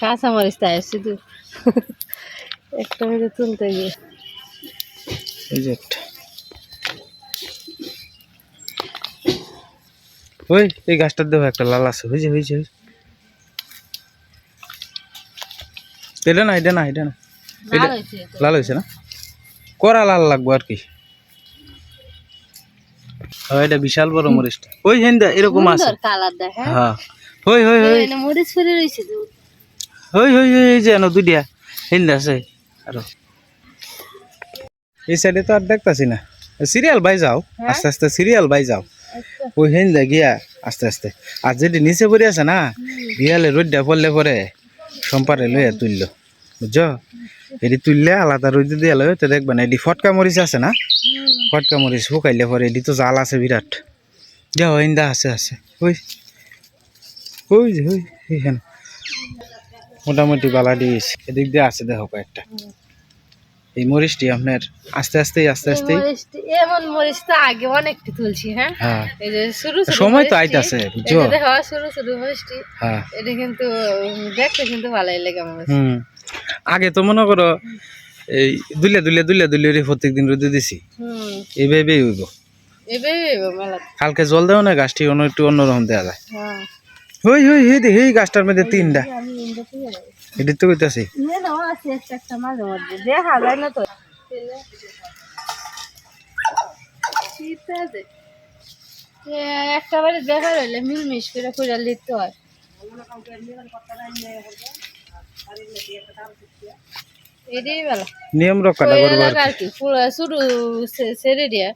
কাঁচা মরিচ তাই শুধু একটা মেরে তুলতে গিয়ে। এই যে একটা। ওই এই গাছটার দেবো একটা লাল আছে হয়েছে হয়েছে হয়েছে। এটা না এটা না এটা না। লাল হয়েছে না? করা লাল লাগবো আর কি। এটা বিশাল বড় মরিচটা। ওই হেন্দা এরকম আছে। দেখে হ্যাঁ। হই হই হই। এনে মরিচ ফেলে রয়েছে তো। হই হই হই এই যে দুইটা হিন্দা আছে। আরও। এই সাইডে তো আর দেখতাছি না। সিরিয়াল বাই যাও আস্তে আস্তে সিরিয়াল বাই যাও। আচ্ছা। ওই হিন্দা গিয়া আস্তে আস্তে। আর যেটি নিচে পড়ে আছে না গিয়ালে রোদটা পড়লে পরে সম্পারে লইয়া তুললো। বুঝছ? এটি তুললে আলাদা রোদে দিয়ে লয় তো দেখবে না এটি ফটকা মরিচ আছে না? ফটকা মরিচ শুকাইলে পরে এটি তো জাল আছে বিরাট। যাও হিন্দা আছে আছে। ওই। ওই যে ওই এইখানে মোটামুটি বালা দিয়েছে এদিক দিয়ে আছে দেখো কয়েকটা। এই মরিচটি আপনার আস্তে আস্তে আস্তে আস্তে এমন মরিচ তো আগে অনেকটি তুলছি হ্যাঁ? হ্যাঁ। এই যে শুরু শুরু সময় তো আইতাছে বুঝছ? দেখো শুরু শুরু মরিচটি হ্যাঁ। এটা কিন্তু দেখতে কিন্তু ভালোই লাগে আমার হুম। আগে তো মনে করো এই দুলে দুলে দুলে দুলে রে প্রত্যেক দিন রোদে দিছি। হুম। এইভাবে হইব। এবে মেলা কালকে জল দেও না গাছটি অন্য একটু অন্যরকম দেওয়া যায়। হ্যাঁ। হই হই হই দেখ এই গাছটার মধ্যে তিনটা এটি তো কইতাছি দেখা যায় না তো একটা বারে দেখা রইলে মিলমিশ করে করে লিখতে হয় নিয়ম রক্ষাটা আর কি। শুরু সে- দিয়া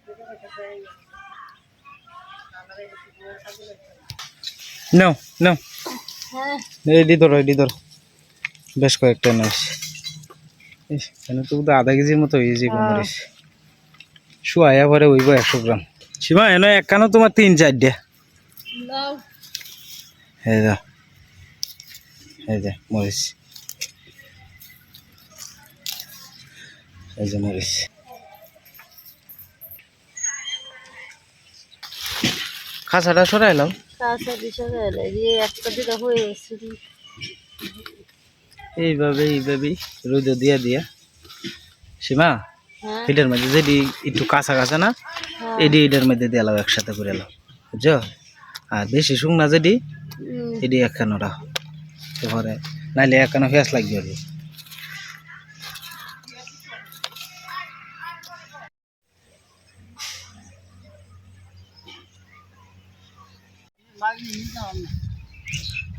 নাও নাও। হ্যাঁ। এডি ধরো এডি ধরো। বেশ কয়েকটা নাইস এখানে তো আধা কেজির মতো হয়েছে মরিচ শুয়াইয়া পরে হইব একশো গ্রাম। সীমা এনে একখানো তোমার তিন চারটে নাও। এই যা। এই যে মরিচ। এই যে মরিচ। খাঁচাটা সরাইলাম। একটা হয়ে এইভাবে এইভাবেই রোদে দিয়া দিয়া। সীমা হ্যাঁ। এটার মধ্যে যেটি একটু কাঁচা কাঁচা না হ্যাঁ। এডি এটার মধ্যে দিয়ে এলাও একসাথে করে এলাও। বুঝছ? আর বেশি শুকনা যেটি এডি একখানো রাখো নাইলে একখানো ফেস লাগবে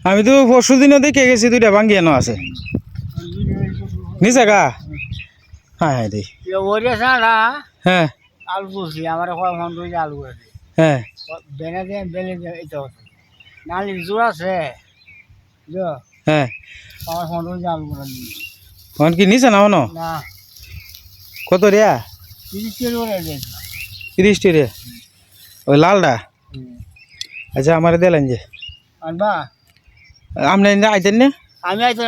আমি তো পরশু দিনও দেখে গেছি দুইটা ভাঙ্গিয়ানো আছে। নিচে গা? হ্যাঁ হ্যাঁ দি হ্যাঁ। আলু করছি আমার ফোন আলু আছে। হ্যাঁ। বেনে দিয়ে বেলে দিয়ে এটা নালি জোর আছে। বুঝছ? হ্যাঁ। আমার ফোন আলু করে কি ন কত রিয়া তিরিশ রে ওই লালটা আচ্ছা আমার দিলেন যে। আনবা? আপনি আইতেন না? আমি আইতে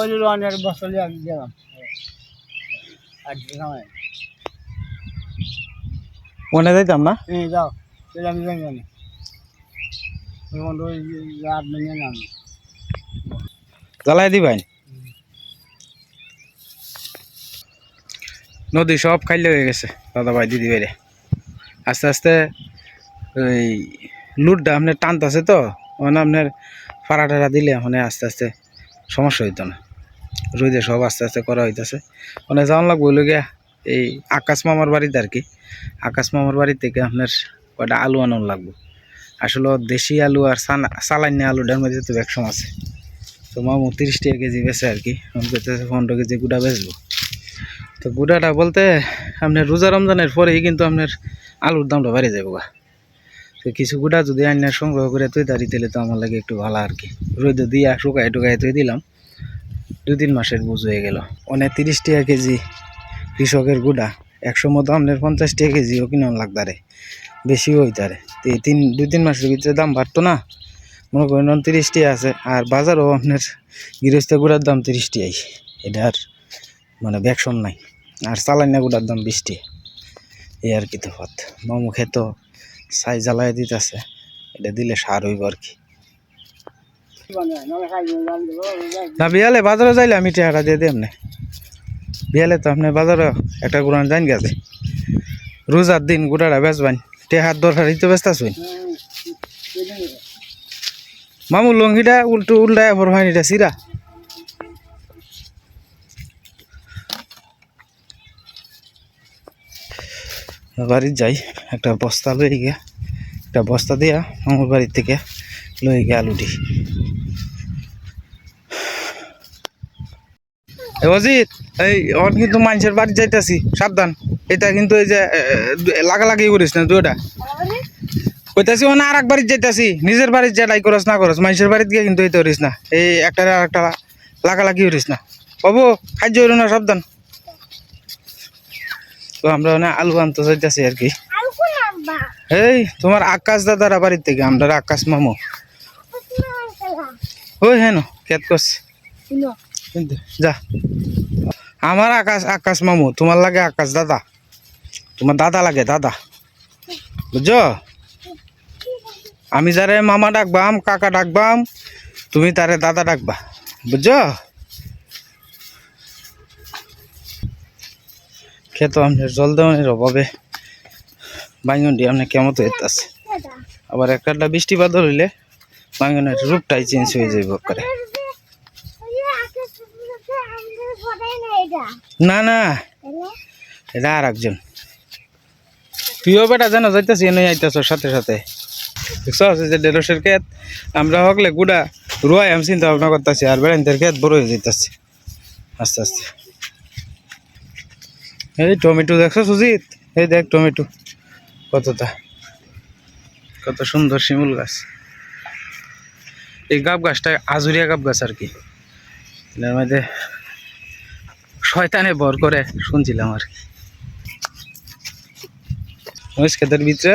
ওই অনেক বছর দিলাম মনে যাইতাম না? এই যাও। আমি জানি জানি জ্বালাই দিবেন নদী সব খাইলে হয়ে গেছে দাদা ভাই দিদি ভাইরে। আস্তে আস্তে ওই লুটটা আপনার টানতেছে তো মানে আপনার ফাড়া টাড়া দিলে মানে আস্তে আস্তে সমস্যা হইতো না। রোদে সব আস্তে আস্তে করা হইতেছে। মানে যাওয়ান লাগবো হইল গিয়া এই আকাশ মামার বাড়িতে আর কি। আকাশ মামার বাড়ি থেকে আপনার কয়টা আলু আনার লাগবো। আসলে দেশি আলু আর সালাইনি আলুটার মধ্যে তো একসম আছে। তো মামু তিরিশ টাকা কেজি বেছে আর কি। করতেছে পনেরো কেজি গুঁড়া বেচবো। তো গুঁড়াটা বলতে আপনার রোজা রমজানের পরেই কিন্তু আপনার আলুর দামটা বেড়ে যাব গা। কিছু গুঁড়া যদি আইনার সংগ্রহ করে তুই দাঁড়ি, তাহলে তো আমার লাগে একটু ভালো আর কি। রোদ দিয়ে শুকায় টুকায় তুই দিলাম। দু তিন মাসের বুঝ হয়ে গেল। অনেক তিরিশ টাকা কেজি কৃষকের গুঁড়া, একশো মতো আপনার পঞ্চাশ টাকা কেজিও কিনা লাগতারে বেশিও হইতারে তো এই তিন দুই তিন মাসের ভিতরে দাম বাড়তো না। মনে করেন তিরিশ টাকা আছে, আর বাজারও আপনার গৃহস্থ গুড়ার দাম তিরিশ টাকাই। এটা আর মানে ব্যাকসম নাই। আর চালাইনা গুড়ার দাম বিশ টাকা। এই আর কি তফাত মামু খেতো ছাই জ্বালাই দিতেছে, এটা দিলে সার হইব আর কি। না, বিয়ালে বাজারে যাইলে আমি টেহারা দিয়ে দিই আপনি বিয়ালে তো আপনি বাজারে একটা গুড়ান জান গেছে। রোজার দিন গুড়াটা বেচবান, টেহার দরকার তো ব্যস্ত আছুন মামু লঙ্গিটা উল্টো উল্টায় হয়নি, এটা সিরা বাড়ির যাই, একটা বস্তা লই গিয়া, একটা বস্তা দিয়া মামুর বাড়ির থেকে লই গিয়া আলুটি অজিত, এই ওর কিন্তু মানুষের বাড়ি যাইতাছি, সাবধান। এটা কিন্তু এই যে লাগালাগি করিস না দুটা কইতাছি মানে আর এক বাড়ির যাইতাছি, নিজের বাড়ির যেটাই করস না করস, মানুষের বাড়িতে গিয়ে কিন্তু এই করিস না। এই একটা আর একটা লাগালাগি করিস না। বাবু খাদ্য না, সাবধান। তো আমরা মানে আলু আনতে যাইতাছি আর কি। এই তোমার আকাশ দাদারা বাড়ির থেকে আমরা আকাশ মামু। ওই হেন কেত করছে। কিন্তু যা। আমার আকাশ আকাশ মামু তোমার লাগে আকাশ দাদা। তোমার দাদা লাগে দাদা। বুঝছ? আমি যারে মামা ডাকবাম কাকা ডাকবাম তুমি তারে দাদা ডাকবা। বুঝছ? খেত আপনার জল দেওয়ানের অভাবে বাইঙ্গনটি আপনার কেমন হইতেছে আবার একটা বৃষ্টি বাদল হইলে বাইঙ্গনের রূপটাই চেঞ্জ হয়ে যাইব করে না না, এটা আর একজন তুইও বেটা জানো যাইতেছি, এনে আইতেছ সাথে সাথে। দেখছ যে ঢেঁড়সের ক্ষেত, আমরা হকলে গুড়া রুয়াই আমি চিন্তা ভাবনা করতেছি, আর বেড়াইতের ক্ষেত বড় হয়ে যাইতেছে। আস্তে আস্তে। এই টমেটো দেখছ সুজিত? এই দেখ টমেটো কতটা। কত সুন্দর শিমুল গাছ। এই গাব গাছটা আজুরিয়া গাব গাছ আর কি। এর মধ্যে শয়তানে বর করে শুনছিলাম আর কি। মহিষ ক্ষেতের ভিতরে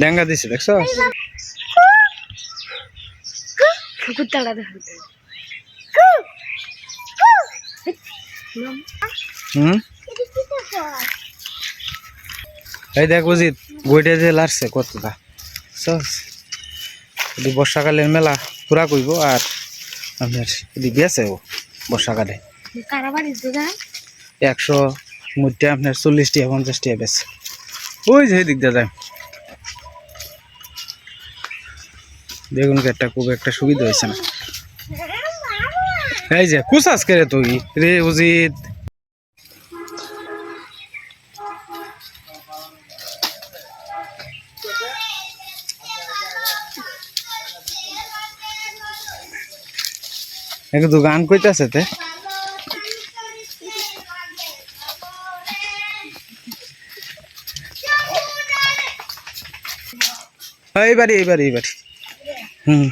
ডেঙ্গা দিছে দেখছ? হুম? এই দেখ বুঝি বইটা যে লারছে কতটা। এদি বর্ষাকালের মেলা, পুরা কইব আর আপনার এদি বেছে ও, বর্ষাকালে। একশো মধ্যে আপনার চল্লিশ টাকা পঞ্চাশ টাকা বেছে ওই যে দিক দিয়ে যায় বেগুন একটা, খুব একটা সুবিধা হয়েছে না। এই যে, কুসাস করে তুই? রে উজিত। একটু গান কইতাছে তে। এইবারে এইবারে এইবারে হুম।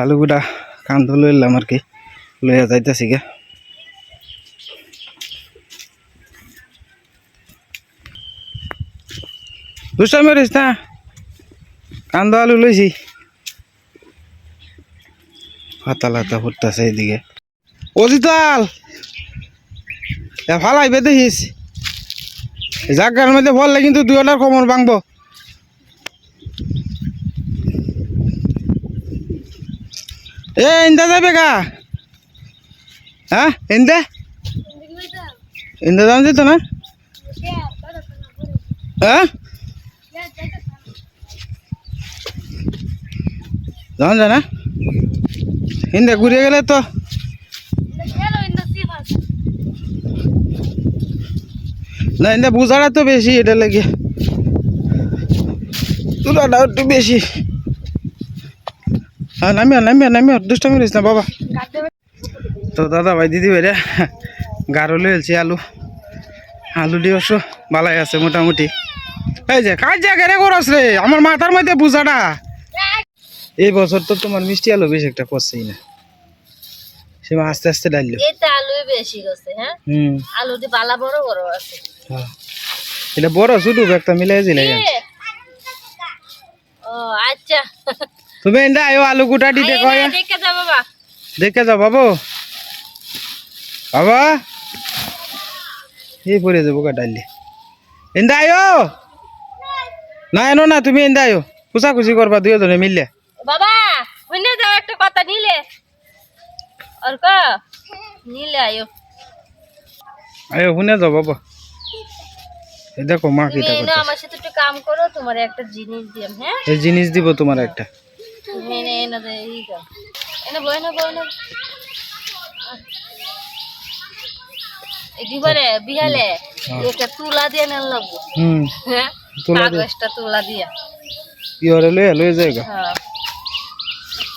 আলুগুলা কান্দ লইলাম আর কি। লইয়া যাইতেছি গে। দুষ্টা মেরিস না? কান্দ আলু লইছি। হাতা লাতা ফুটতেছে এইদিকে। অজিতাল! ফালাইবে দেখিস। জাগার মধ্যে ফললে কিন্তু দুই হাজার কমর ভাঙবো। এ, ইন্দা যাবে গা? হ্যাঁ ইন্দা? ইন্দা যান যেত না? হ্যাঁ? যান জানা ইন্দা ঘুরে গেলে তো। না ইন্দা বুঝাটা তো বেশি এটা লাগে। তুলাটা একটু বেশি। হ্যাঁ নামিয়া নামিয়া নামিও, দুষ্টামি করিস না, বাবা। তো দাদা ভাই, দিদি ভাই রে গারো লইছি আলু। আলু দিয়ে অবশ্য ভালাই আছে মোটামুটি। এই যে, কাজ জায়গায় করস রে, আমার মাথার মধ্যে বুঝাটা। এই বছর তো তোমার মিষ্টি আলু বেশি একটা পড়ছেই না। সে আস্তে আস্তে ডাললো। এটা আলুই বেশি গেছে হ্যাঁ? হুম। আলুটি বালা বড় বড় আছে। হ্যাঁ। এটা বড় ছোট একটা মিলাই দিলে ও আচ্ছা। তুমি এন্দা আয়ো আলু গুটা দিতে কয় দেখে যা বাবা। দেখে যাও বাবু। বাবা। এই পরে যাব গা ডাইলে। এন্দা আয়ো। না এনো না তুমি এন্দা আয়ো। কুচাকুচি করবা দুজনে মিললে বাবা শুনে যাও একটা কথা নিলে। আর ক নিলে আয়ো। আয়ো শুনে যাও বাবা। এই দেখো মা তুমি কিটা এনে করছে আমার সাথে একটু কাম করো তোমার একটা জিনিস দিয়াম হ্যাঁ? এই জিনিস দিব তোমার একটা। তুমি এনে এনে দে এই গা এনে বই না বই না একেবারে বিহালে একটা তুলা দিয়ে নেন লাগবো। হুম। হ্যাঁ? তুলা দিয়ে? কাগজটা তুলা দিয়া। ইয়রে লয়ে লয়ে যায়গা হ্যাঁ।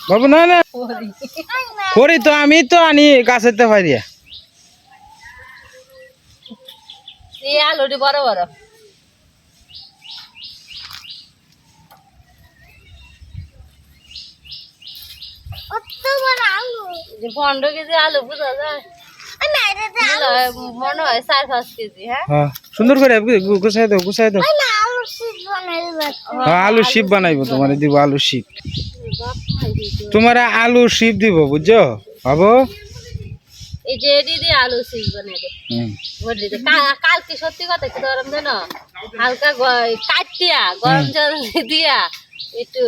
বাবু না না। করি। তো আমি তো আনি গাছেতে এই আলুটি বড় বড়। যে পনেরো কেজি আলু বুঝা যায়। মনে হয় চার পাঁচ কেজি হ্যাঁ? হ্যাঁ সুন্দর করে গুছাই দাও গুছাই দাও। হ্যাঁ আলু শিপ বানাইবো তোমার দিব আলু শিপ তোমার আলু শিপ দিব বুঝছ? ভাবো এই যে দিয়ে আলু দে। হুম। বুঝলি কালকে সত্যি কথা কি গরম জানো? হালকা কাটিয়া গরম জল দিয়া একটু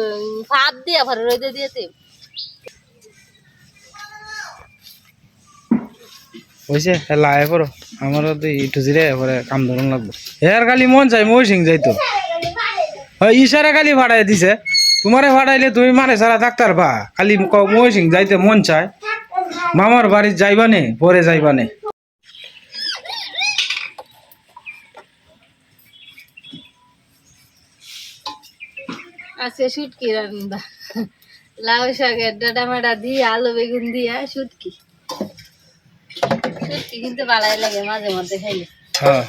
ভাত দিয়া ভরে রোদে দিয়েছে। হয়েছে লাহে পড়ো। আমারও তো একটু জিরে পরে কাম ধরন লাগবো। এর খালি মন চাই মই সিং যাইতো। হয় ইশারা খালি ভাড়াই দিছে। তোমারে ভাড়াইলে তুমি মারে সারা ডাক্তার বা। খালি মই সিং যাইতে মন চায়। মামার বাড়ি যাইবানে পরে যাইবানে আজকে শুটকি রান্না। লাউ শাকের ডাটা মাটা দিয়ে, আলু বেগুন দিয়া শুটকি। কিন্তু ভালাই লাগে মাঝে মধ্যে খাইলে। হ্যাঁ।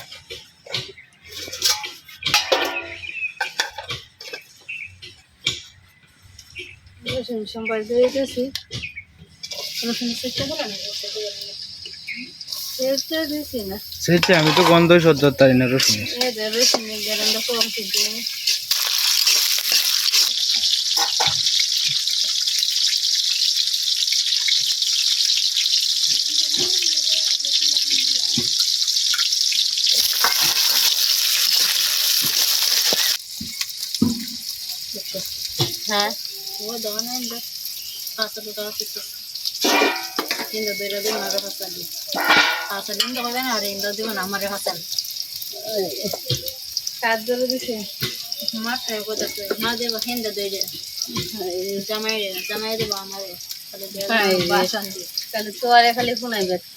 রসুন সম্বার দিয়ে রসুন চেষ্টা সেটা আমি তো গন্ধই সহ্য তারি না রসুন কম কিন্তু হ্যাঁ। ও দেওয়া নাই পাঁচশো টাকা পিছু ইন্দো না ইন্দো না আর ইন্দো না আমার হাসান কাজ ধরে দিছে? মাথায় কোথায় মা দেবো হিন্দা দুই জামাই জামাই দেবো আমার। দিয়ে খালি তোয়ারে খালি ফোনাই ব্যস্ত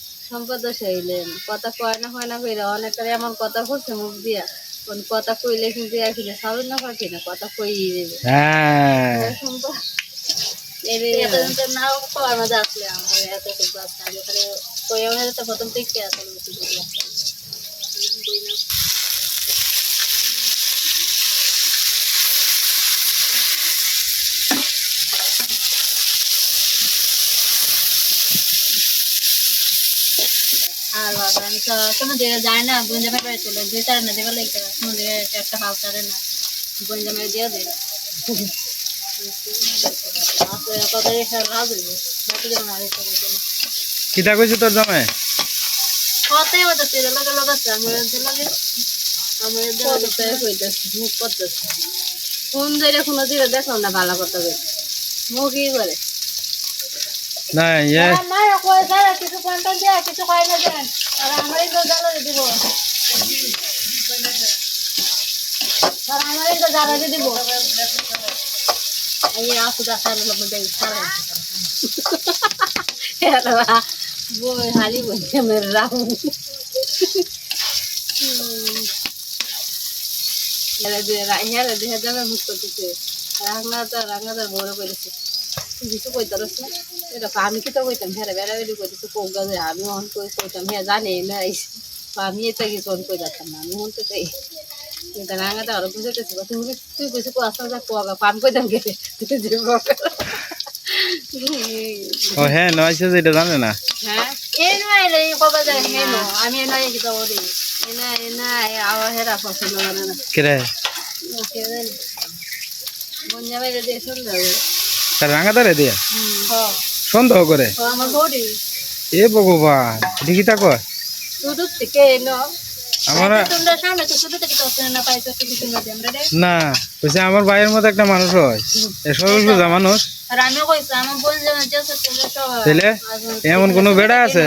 সম্পদ হইলেন কথা কয় না হয় না কইরা অনেকের এমন কথা করছে মুখ দিয়া। কোন কথা কইলে কিন্তু এখানে সাবেন না পাখি না কথা কই দেবে। হ্যাঁ। এতদিন তো নাও কবার মধ্যে আসলে আমার এত তো প্রথম থেকে আসলে। আর বাবা আমি তো কোনো জায়গায় যাই না বোন জামাই বাড়ি চলে দুই তারা না দেবে লাগে কোনো জায়গায় একটা হাল তারে না বোন জামাই দিয়ে কইছে তোর জামাই? বলতে তেরে লাগে লাগাচ্ছে আমার আমার মুখ করতেছে ফোন ধরে কোনো দিকে দেখো না ভালো কথা বলে মুখ ই করে। না ইয়ে। কিছু কন্টেন্ট দেয় কিছু কয় না দেন আর আমারই তো জ্বালা দিব। আর আমারই তো জ্বালা দিব। এই আসু দা সারা লোক দেই সারা বই হালি বই আমার রাহু হেরে দিয়ে হেরে দিয়ে যাবে মুখ করতেছে রাঙা তো রাঙা তো বড় করেছে কিছু কইতে পারস না এটা তো আমি কি তো কইতাম হেরে বেড়া বেড়ি কইতেছে কোগা যে আমি অন কই কইতাম হ্যাঁ জানি না আমি এটা কিছু অন কই যাচ্তাম না আমি হন তো তাই কিন্তু রাঙা তো আরও বুঝাইতেছে তুমি কি- তুই কিছু কো আসতে যা কোগা পাম কইতাম কে তুই যে। ও হ্যাঁ নয়ছে যেটা জানে না? হ্যাঁ এই নয় রে কবে যায় হে নো আমি নয় কিতা ওরে এই না এই না আওয়া হেরা পছন্দ করে না। কিরে ওকে দেন বন্যা বাইরে দিয়ে সুন্দর তার রাঙা দিয়া? সন্দেহ করে? এ ভগবান দেখি তা কয় আমার না বলছে আমার ভাইয়ের মতো একটা মানুষ হয়। সরল সোজা মানুষ। তাহলে এমন কোনো বেড়া আছে?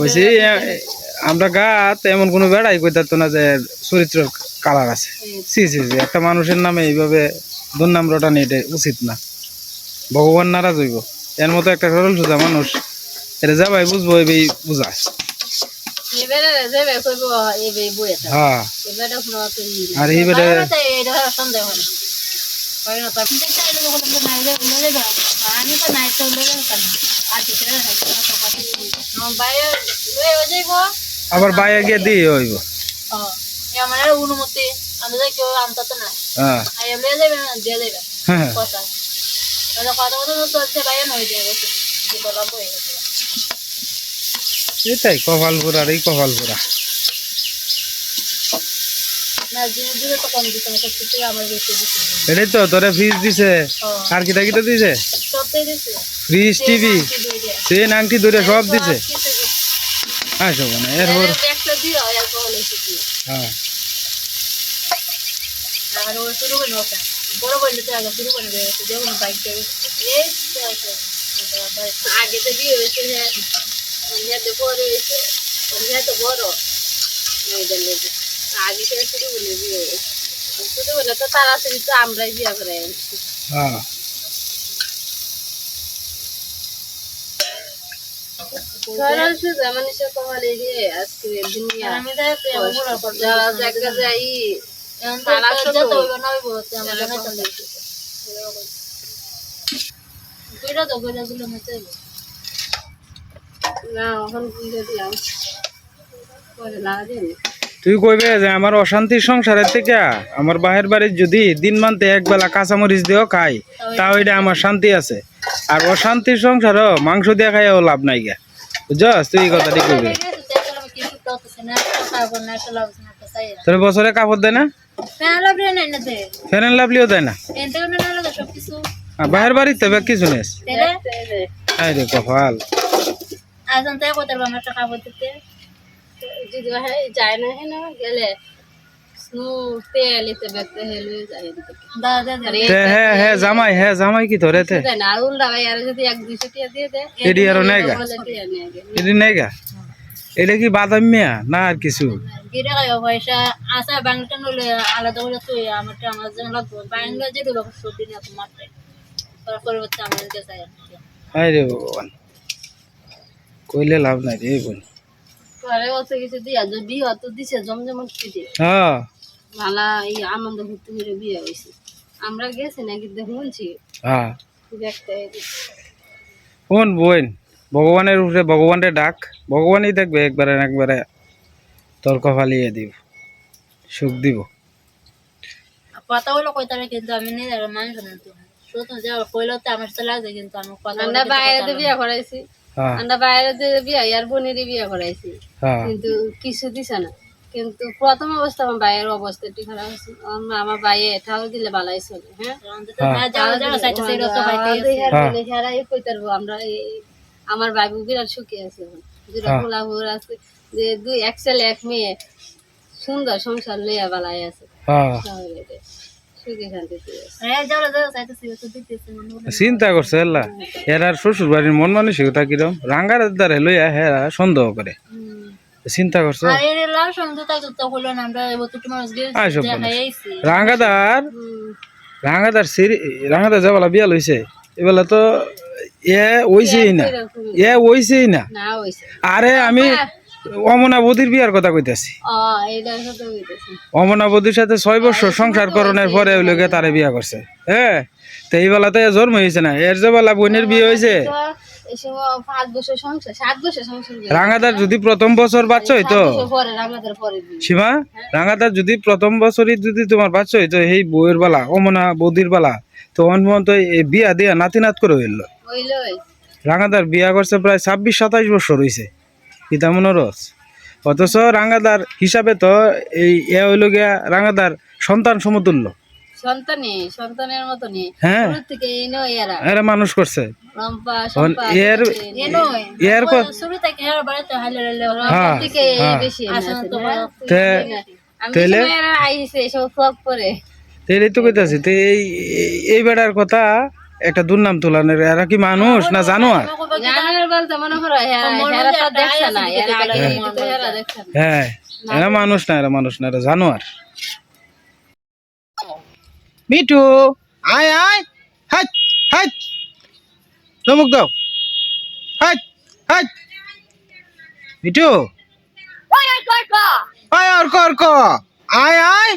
বলছি আমরা গাত এমন কোনো বেড়াই কইতার তো না যে চরিত্র কালার আছে। সি সি একটা মানুষের নামে এইভাবে দুর্নাম রটানি এটা উচিত না। ভগবান নারাজ হইব। এর মতো একটা সরল সোজা মানুষ এটা যাবাই বুঝব এই বইয়ে হ্যাঁ এবারে কোনো তো আর এই বেটা এটা সন্দেহ না তার দেখতে এলো যখন আমরা নাই। রে বলে দেবা আমি তো নাই তো বলে দেবা আর কিছু না তো পাতি আমার বাইরে লয়ে যাইব আবার বাইরে গিয়ে দিয়ে হইব। এ আমার অনুমতি আমি যাই কেউ আনতা তো না হ্যাঁ দিয়ে দেবে। হ্যাঁ। কথা। কথা কথা চলছে বাইরে নয় দিয়ে গেছে বলা বই গেছে। এটাই কপাল এই কপাল এটাই তো তোরে ফ্রিজ দিছে। হ্যাঁ। আর কিটা কিটা দিছে? ফ্রিজ টিভি সে নাংটি ধরে সব দিছে। আসো মানে এরপর হ্যাঁ। আর ও শুরু করে ওটা। বড় বললে তো আগে শুরু করে দিয়েছে যখন বাইক যাবে তো। আগে তো বিয়ে হয়েছে হ্যাঁ। সন্ধ্যাতে পরে হয়েছে সন্ধ্যা তো বড়। মেয়েদের লেগে আগে থেকে শুরু করলে বিয়ে হয়েছে। শুরু করলে তো তাড়াতাড়ি তো আমরাই বিয়ে করে আনছি। হ্যাঁ। সরল সুজা মানুষের কপালে রে আজকে দুনিয়া যারা জায়গা যাই। তুই কইবে যে আমার অশান্তির সংসারের থেকে আমার বাহের বাড়ির যদি দিন মানতে এক বেলা কাঁচামরিচ দিয়েও খাই তাও এটা আমার শান্তি আছে আর অশান্তির সংসারও মাংস দিয়ে খাইও লাভ নাই গা বুঝছস তুই এই কথাটি কইবে তোর বছরে কাপড় দেয় না ফেরেন লাভলিও দেয় না? বাহের বাড়িতে ব্যাগ কিছু নেস আই রে কপাল। যদি যায় জামাই হ্যাঁ জামাই কি ধরে যদি এক দুইশো টিয়া দিয়ে দেয় এডি আরও নাই গা। বলে এটা কি বাদাম মিয়া? না আর কিছু? ভগবান। কইলে লাভ নাই রে বোন। বিয়ে পিঠে হ্যাঁ। আনন্দ বিয়ে হয়েছে আমরা গেছি না কিন্তু শুনছি হ্যাঁ। দেখতে বোন। ভগবানের উপরে ভগবানের ডাক ভগবানই দেখবে একবারে একবারে তোর কপালিয়ে দিব সুখ দিব। কথা কইতারে কিন্তু আমি নিজের মানুষ না তো। শুধু যে কইলো তো আমার তো লাগছে কিন্তু আমি কথা আমরা বাইরে বিয়ে করাইছি। হ্যাঁ। আমরা বাইরে যে বিয়ে ইয়ার বোনের বিয়ে করাইছি। হ্যাঁ। কিন্তু কিছু দিছে না। কিন্তু প্রথম অবস্থা আমার ভাইয়ের অবস্থা একটু খারাপ হয়েছে। আমার আমার ভাইয়ে এটাও দিলে ভালাই চলে হ্যাঁ? আমরা আমার ভাই বিরাট সুখী আছে। দুটা হ্যাঁ। পোলা ভোর আছে যে দুই এক ছেলে এক মেয়ে সুন্দর সংসার লইয়া বালাই আছে। হ্যাঁ। আছে। চিন্তা করছে এলা এরার শ্বশুর বাড়ির মন মানসিকতা কিরম? রাঙ্গার দ্বারে লইয়া হেরা সন্দেহ করে। চিন্তা করছ? রাঙ্গাদার। রাঙ্গাদার সিরি রাঙ্গাদার যাবেলা বিয়া লইছে এবেলা তো এ ওইছেই না। এ ওইছেই না। আরে আমি অমনাবতীর বিয়ার কথা কইতাছি। সাথে অমনাবতীর সাথে ছয় বছর সংসার করণের পরে ওই লোকে তারে বিয়া করছে। হ্যাঁ তো এই বেলাতে জন্ম হয়েছে না। এর যে বেলা বোনের বিয়ে হয়েছে তো। রাঙাদার যদি প্রথম বছর বাচ্চা হইতো। বছর পরে রাঙাদের। সীমা যদি প্রথম বছরই যদি তোমার বাচ্চা হইতো এই বউয়ের বেলা অমনা বৌদির বেলা তো অনমন্ত এই বিয়া দিয়া নাতি নাত করে হইল। রাঙাদার বিয়া করছে প্রায় ছাব্বিশ সাতাইশ বছর হয়েছে পিতা মনোরস অথচ রাঙাদার হিসাবে তো এই এ হইল গিয়া রাঙাদার সন্তান সমতুল্য। সন্তানই সন্তানের মতো হ্যাঁ। থেকে এরা। এরা মানুষ করছে। রম্পা এখন সম্পা এর এ এর ক- শুরু থেকে এরা বাড়িতে হালে হালে হ্যাঁ, থেকে হ্যাঁ। বেশি আছে তে- তেলে? আইছে সব ফক করে। তেলেই তো কইতাছি তো এই এই- এই বেড়ার কথা একটা দুর্নাম তুলানের এরা কি মানুষ না জানো জানার বলতে মনে করো এরা এরা না এরা আগে তো এরা দেখছে না। হ্যাঁ এরা মানুষ না এরা মানুষ না এরা জানোয়ার। মিঠু আয় আয় হাট হাট চমুক দাও। হাট হাট। মিঠু আয় অর্ক অর্ক আয় আয়।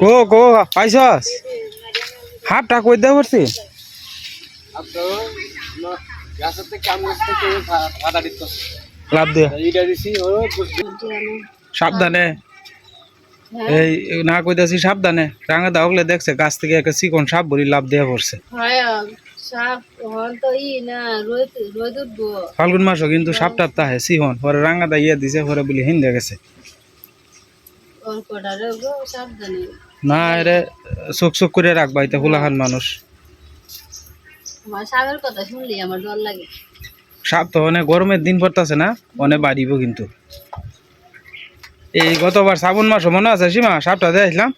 কো কো পাইছস? হাফটা কই দে। পড়ছি সাবধানে। এই না কইতাছি সাবধানে। রাঙা দাওগলে দেখছে গাছ থেকে একটা চিকন সাপ বলি লাভ দেয়া পড়ছে। হয় ফাল্গুন মাসও কিন্তু সাপ টাপ তাহে সিহন পরে রাঙা দা ইয়ে দিছে পরে বলি হিন্দে গেছে ওর কটা রে গো সাবধানে না এরে চোখ চোখ করে রাখবা এটা হুলাহান মানুষ। সাপের কথা শুনলি আমার ডর লাগে। সাপ তো অনেক গরমের দিন পড়তেছে না অনেক বাড়িব কিন্তু। এই গতবার শ্রাবণ মাসও মনে আছে সীমা? সাপটা দেখলাম।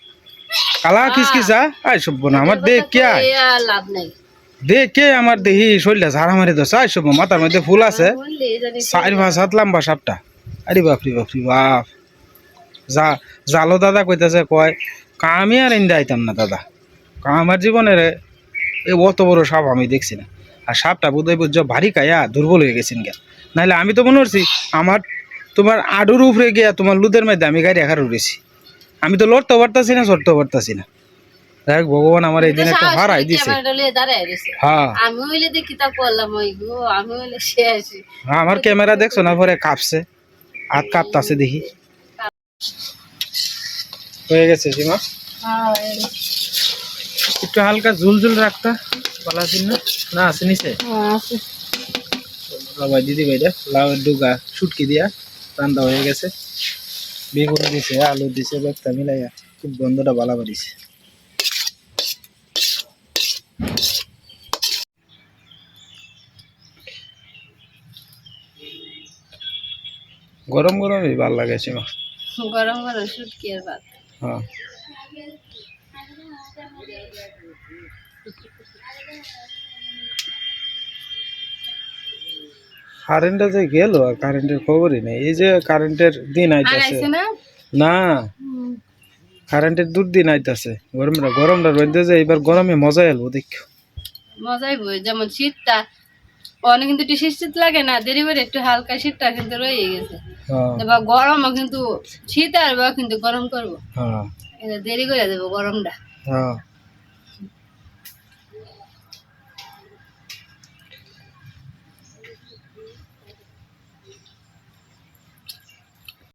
কালা কিসকিসা আই সব না আমার দেখ কে আয়? লাভ নাই। দেখ কে আমার দেহি? শরীরটা ঝাড়া মারি দোষ আই সব মাথার মধ্যে ফুল আছে। জানি চার পাঁচ হাত লম্বা সাপটা। আরে বাপরি বাপরি বাপ। যা জালো দাদা কইতাছে কয় কামি আর ইন্দা আইতাম না দাদা। আমার জীবনের এ অত বড় সাপ আমি দেখছি না। আর সাপটা বোধহয় বুঝছ ভারী কায়া দুর্বল হয়ে গেছেন গে নাহলে আমি তো মনে করছি আমার তোমার আডুর উপরে গিয়া তোমার লুদের মধ্যে আমি গাড়ি একার উঠেছি আমি তো লড়তেও পারতাছি না চড়তেও পারতাছি না। দেখ ভগবান আমার এই দিন একটা হারাই দিছে। রয়েছে হ্যাঁ। আমি হইলে দেখি তা করলাম ওই গো আমি হইলে শেষ আমার ক্যামেরা দেখছ না পরে কাঁপছে। হাত কাঁপতাছে দেখি। হয়ে গেছে সীমা একটু হালকা ঝুল ঝুল রাখতা পালা দিন না আছে নিচে? বাবা দিদি ভাইরা লাউয়ের ডুগা শুটকি দিয়া রান্না হয়ে গেছে। বেগুন দিছে আলু দিছে বেগটা মিলাইয়া খুব গন্ধটা ভালো বাড়িছে গরম গরমই ভালো লাগে সীমা গরম গরম শুটকি আর ভাত। হ্যাঁ। কারেন্টটা যে গেল আর কারেন্টের খবরই নেই। এই যে কারেন্টের দিন আইতাছে। না? কারেন্টের দুর্দিন আইতাছে। গরমটা গরমটা রইতে যে এবার গরমে মজা এলো দেখ। মজাই বই যেমন শীতটা। অনেক কিন্তু একটু শীত শীত লাগে না দেরি করে একটু হালকা শীতটা কিন্তু রয়ে গেছে। এবার গরম কিন্তু শীত আসবে কিন্তু গরম করব। হ্যাঁ। দেরি করে দেবো গরমটা। হ্যাঁ।